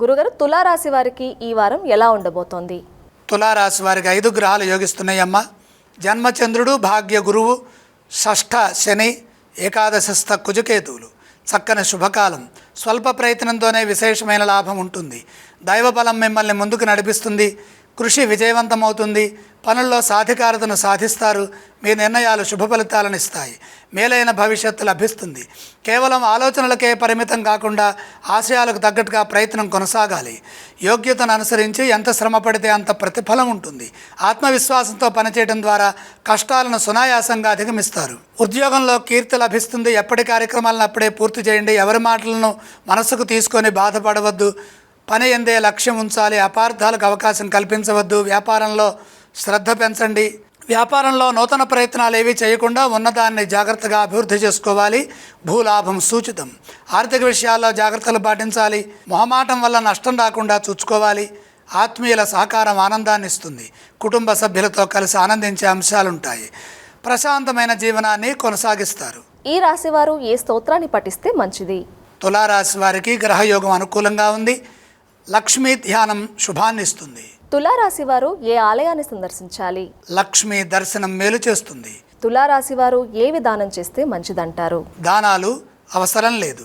గురుగారు తులారాశి వారికి ఈ వారం ఎలా ఉండబోతోంది? తులారాశి వారికి ఐదు గ్రహాలు యోగిస్తున్నాయమ్మ. జన్మచంద్రుడు భాగ్య గురువు షష్ఠ శని ఏకాదశస్థ కుజకేతువులు. చక్కని శుభకాలం. స్వల్ప ప్రయత్నంతోనే విశేషమైన లాభం ఉంటుంది. దైవబలం మిమ్మల్ని ముందుకు నడిపిస్తుంది. కృషి విజయవంతమవుతుంది. పనుల్లో సాధికారతను సాధిస్తారు. మీ నిర్ణయాలు శుభ ఫలితాలను ఇస్తాయి. మేలైన భవిష్యత్తు లభిస్తుంది. కేవలం ఆలోచనలకే పరిమితం కాకుండా ఆశయాలకు తగ్గట్టుగా ప్రయత్నం కొనసాగాలి. యోగ్యతను అనుసరించి ఎంత శ్రమ పడితే అంత ప్రతిఫలం ఉంటుంది. ఆత్మవిశ్వాసంతో పనిచేయడం ద్వారా కష్టాలను సునాయాసంగా అధిగమిస్తారు. ఉద్యోగంలో కీర్తి లభిస్తుంది. ఎప్పటి కార్యక్రమాలను అప్పుడే పూర్తి చేయండి. ఎవరి మాటలను మనసుకు తీసుకొని బాధపడవద్దు. పని ఎందే లక్ష్యం ఉంచాలి. అపార్థాలకు అవకాశం కల్పించవద్దు. వ్యాపారంలో శ్రద్ధ పెంచండి. వ్యాపారంలో నూతన ప్రయత్నాలు ఏవి చేయకుండా ఉన్నదాన్ని జాగ్రత్తగా అభివృద్ధి చేసుకోవాలి. భూలాభం సూచితం. ఆర్థిక విషయాల్లో జాగ్రత్తలు పాటించాలి. మొహమాటం వల్ల నష్టం రాకుండా చూసుకోవాలి ఆత్మీయుల సహకారం ఆనందాన్ని ఇస్తుంది. కుటుంబ సభ్యులతో కలిసి ఆనందించే అంశాలుంటాయి. ప్రశాంతమైన జీవనాన్ని కొనసాగిస్తారు. ఈ రాశి వారు ఏ స్తోత్రాన్ని పఠిస్తే మంచిది? తులారాశి వారికి గ్రహయోగం అనుకూలంగా ఉంది. లక్ష్మీ ధ్యానం శుభాన్ని ఇస్తుంది. తులారాశి వారు ఏ ఆలయాన్ని సందర్శించాలి? లక్ష్మీ దర్శనం మేలు చేస్తుంది. తులారాశి వారు ఏ విధానం చేస్తే మంచిదంటారు? దానాలు అవసరం లేదు.